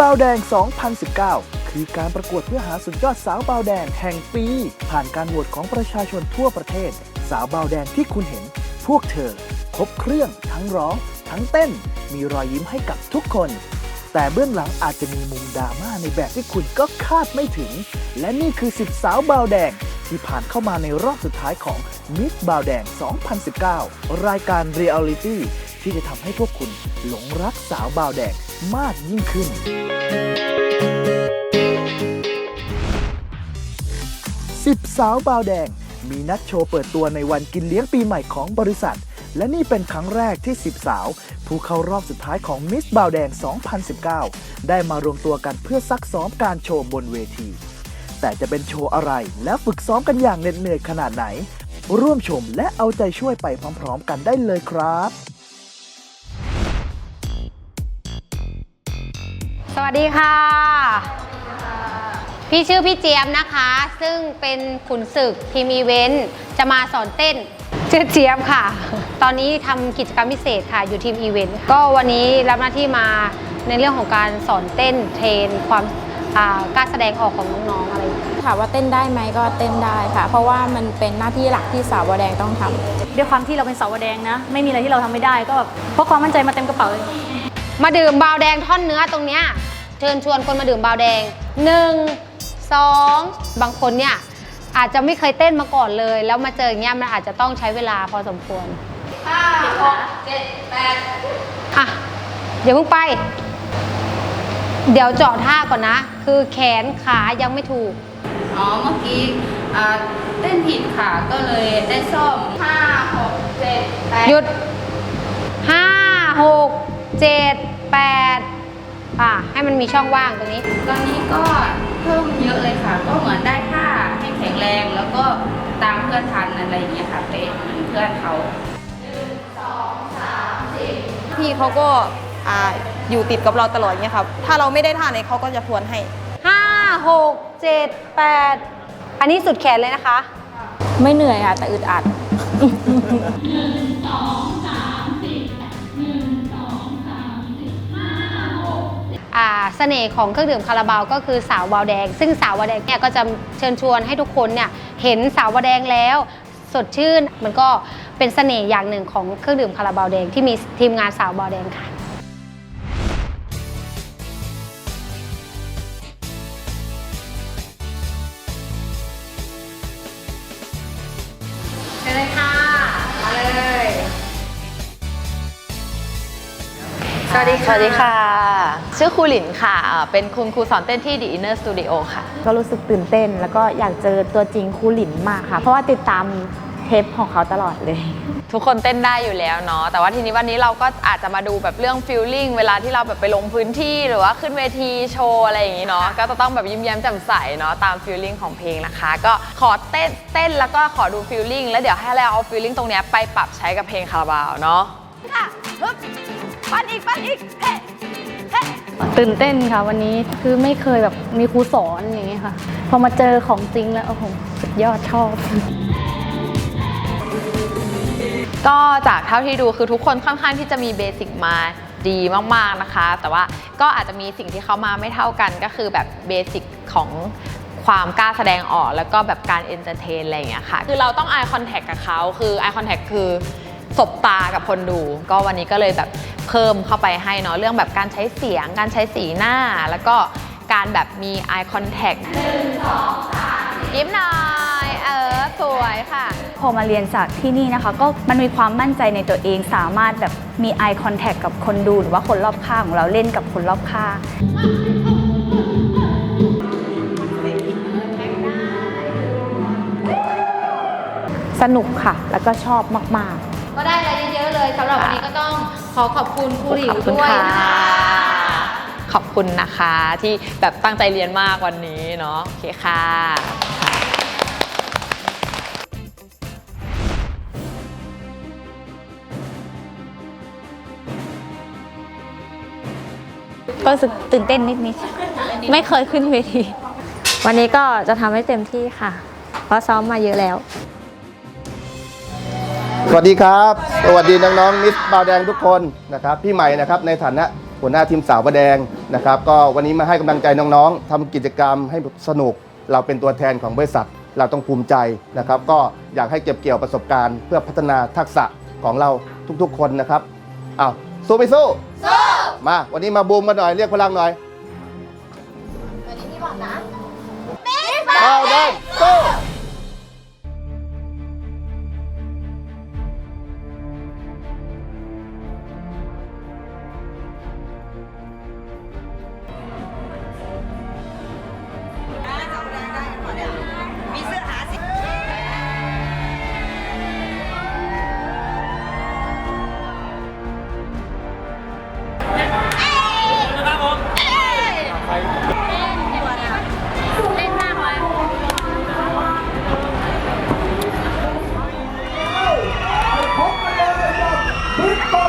บาวแดง 2019 คือการประกวดเพื่อหาสุดยอดสาวบาวแดงแห่งปี ผ่านการโหวตของประชาชนทั่วประเทศ สาวบาวแดงที่คุณเห็น พวกเธอ ครบเครื่องทั้งร้อง ทั้งเต้น มีรอยยิ้มให้กับทุกคน แต่เบื้องหลังอาจจะมีมุมดราม่าในแบบที่คุณก็คาดไม่ถึง และนี่คือ10สาวบาวแดงที่ผ่านเข้ามาในรอบสุดท้ายของ Miss บาวแดง 2019 รายการเรียลลิตี้ ที่จะทำให้พวกคุณหลงรักสาวบาวแดงมากยิ่งขึ้น 10 สาวบาวแดง มีนัดโชว์เปิดตัวในวันกินเลี้ยงปีใหม่ของบริษัท และนี่เป็นครั้งแรกที่ 10 สาว ผู้เข้ารอบสุดท้ายของมิสบาวแดง 2019 ได้มารวมตัวกันเพื่อซักซ้อมการโชว์บนเวที แต่จะเป็นโชว์อะไรและฝึกซ้อมกันอย่างเหน็ดเหนื่อยขนาดไหน ร่วมชมและเอาใจช่วยไปพร้อม ๆ กันได้เลยครับ วัสดีค่ะ พี่ชื่อพี่เจี๊ยบนะคะ ซึ่งเป็นขุนศึกทีมอีเวนต์จะมาสอนเต้นชื่อเจี๊ยบค่ะ ตอนนี้ทำกิจกรรมพิเศษค่ะอยู่ทีมอีเวนต์ก็วันนี้รับหน้าที่มาในเรื่องของการสอนเต้นเทรนความอ่ากล้าแสดงออกของน้องๆอะไรอย่างเงี้ยถามว่าเต้นได้ไหมก็เต้นได้ค่ะ เพราะว่ามันเป็นหน้าที่หลักที่สาวบอแดงต้องทำด้วยความที่เราเป็นสาวแดงนะ ไม่มีอะไรที่เราทำไม่ได้ก็แบบเพราะความมั่นใจมาเต็มกระเป๋าเลยมาดื่มบาวแดงท่อนเนื้อตรงเนี้ย เชิญชวนคนมาดื่มบาวแดง 1 2 บางคนเนี่ยอาจจะไม่เคยเต้นมาก่อนเลย แล้วมาเจออย่างเงี้ยมันอาจจะต้องใช้เวลาพอสมควร5 6 7 8อะเดี๋ยวเพิ่งไป เดี๋ยวเจาะท่าก่อนนะ คือแขนขายังไม่ถูก อ๋อ เมื่อกี้อ่าเต้นผิดค่ะก็เลยได้ซ่อม5 6 7 8หยุดห้าหกเจ็ดแปดอะให้ มันมีช่องว่างตรงนี้ ตอนนี้ก็เพิ่มเยอะเลยค่ะ ก็เหมือนได้ท่าให้แข็งแรงแล้วก็ตามเพื่อนทันอะไรอย่างเงี้ยค่ะเป๊ะเหมือนเพื่อนเขาพี่เขาก็อ่าอยู่ติดกับเราตลอดเงี้ยครับ ถ้าเราไม่ได้ท่าไหนเขาก็จะทวนให้ห้าหกเจ็ดแปดอันนี้สุดแขนเลยนะคะ ไม่เหนื่อยค่ะ แต่อึดอัดอ่า เสน่ห์ของเครื่องดื่มคาราบาวก็คือสาววาวแดง ซึ่งสาววาวแดงเนี่ยก็จะเชิญชวนให้ทุกคนเนี่ยเห็นสาววาวแดงแล้วสดชื่นมันก็เป็นเสน่ห์อย่างหนึ่งของเครื่องดื่มคาราบาวแดงที่มีทีมงานสาวบาวแดงค่ะ สวัสดีค่ะ สวัสดีค่ะ ชื่อครูหลินค่ะอ่าเป็นคุณครูสอนเต้นที่ The Inner Studio ค่ะ ก็รู้สึกตื่นเต้น แล้วก็อยากเจอตัวจริงครูหลินมากค่ะ เพราะว่าติดตามเทปของเขาตลอดเลย ทุกคนเต้นได้อยู่แล้วเนาะ แต่ว่าทีนี้วันนี้เราก็อาจจะมาดูแบบเรื่องฟิลลิ่งเวลาที่เราแบบไปลงพื้นที่หรือว่าขึ้นเวทีโชว์อะไรอย่างนี้เนาะ ก็จะต้องแบบยิ้มแย้มแจ่มใสเนาะตามฟิลลิ่งของเพลงนะคะ ก็ขอเต้นเต้นแล้วก็ขอดูฟิลลิ่งแล้วเดี๋ยวให้เราเอาฟิลลิ่งตรงเนี้ยไปปรับใช้กับเพลงคาราบาวเนาะ ค่ะฮึบ ปั้นอีกปั้นอีกเฮ้เฮ้ตื่นเต้นค่ะ วันนี้คือไม่เคยแบบมีครูสอนอย่างเงี้ยค่ะ พอมาเจอของจริงแล้วโอ้โหสุดยอดชอบ ก็จากเท่าที่ดูคือทุกคนค่อนข้างที่จะมีเบสิกมาดีมากๆนะคะ แต่ว่าก็อาจจะมีสิ่งที่เขามาไม่เท่ากันก็คือแบบเบสิกของความกล้าแสดงออกแล้วก็แบบการเอนเตอร์เทนอะไรอย่างเงี้ยค่ะ คือเราต้อง eye contact กับเขาคือ eye contact คือ สบตากับคนดู ก็วันนี้ก็เลยแบบเพิ่มเข้าไปให้เนาะเรื่องแบบการใช้เสียง การใช้สีหน้า แล้วก็การแบบมี eye contact หนึ่งสองสามยิ้มหน่อย เออ สวยค่ะ พอมาเรียนจากที่นี่นะคะ ก็มันมีความมั่นใจในตัวเองสามารถแบบมี eye contact กับคนดูหรือว่าคนรอบข้างของเราเล่นกับคนรอบข้างสนุกค่ะ แล้วก็ชอบมาก ๆ ก็ได้อะไรเยอะๆเลยสำหรับวันนี้ก็ต้องขอขอบคุณครูหลิวขอบคุณด้วยค่ะนะคะขอบคุณนะคะที่แบบตั้งใจเรียนมากวันนี้เนาะโอเคค่ะก็รู้สึกตื่นเต้นนิดๆไม่เคยขึ้นเวที วันนี้ก็จะทำให้เต็มที่ค่ะ เพราะซ้อมมาเยอะแล้ว สวัสดีครับ สวัสดีน้องๆมิสบาวแดงทุกคนนะครับพี่ใหม่นะครับในฐานะหัวหน้าทีมสาวประแดงนะครับ ก็วันนี้มาให้กำลังใจน้องๆทำกิจกรรมให้สนุก เราเป็นตัวแทนของบริษัท เราต้องภูมิใจนะครับ ก็อยากให้เก็บเกี่ยวประสบการณ์เพื่อพัฒนาทักษะของเราทุกๆ คนนะครับอ้าวสู้ไปสู้สู้มา วันนี้มาบูมกันหน่อยเรียกพลังหน่อยวันนี้พี่บอกนะเอาได้สู้ ว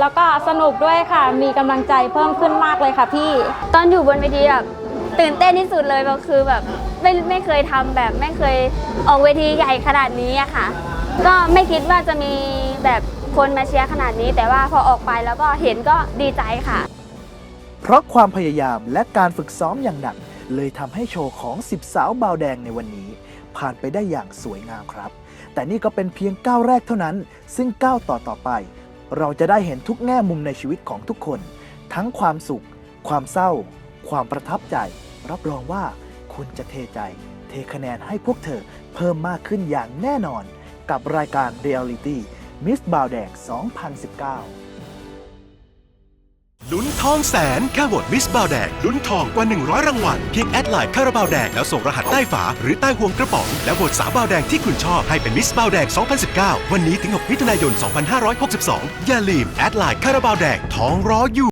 แล้วก็สนุกด้วยค่ะ มีกำลังใจเพิ่มขึ้นมากเลยค่ะพี่ ตอนอยู่บนเวทีแบบตื่นเต้นที่สุดเลยก็คือแบบไม่ไม่เคยทำแบบไม่เคยออกเวทีใหญ่ขนาดนี้อะค่ะ ก็ไม่คิดว่าจะมีแบบคนมาเชียร์ขนาดนี้ แต่ว่าพอออกไปแล้วก็เห็นก็ดีใจค่ะ เพราะความพยายามและการฝึกซ้อมอย่างหนัก เลยทำให้โชว์ของ 10 สาวบาวแดงในวันนี้ ผ่านไปได้อย่างสวยงามครับ แต่นี่ก็เป็นเพียงก้าวแรกเท่านั้น ซึ่งก้าวต่อต่อไป เราจะได้เห็นทุกแง่มุมในชีวิตของทุกคน ทั้งความสุข ความเศร้า ความประทับใจ รับรองว่าคุณจะเทใจ เทคะแนนให้พวกเธอเพิ่มมากขึ้นอย่างแน่นอน กับรายการ Reality Miss บาวแดง2019 ลุ้นทองแสนแค่โหวตมิสบาวแดงลุ้นทองกว่า 100 รางวัลเพียงแอดไลน์คาราบาวแดงแล้วส่งรหัสใต้ฝา หรือใต้ห่วงกระป๋อง แล้วโหวตสาวบาวแดงที่คุณชอบให้เป็นมิสบาวแดง 2019 วันนี้ถึง 6 มิถุนายน 2562 อย่าลืมแอดไลน์คาราบาวแดงทองรออยู่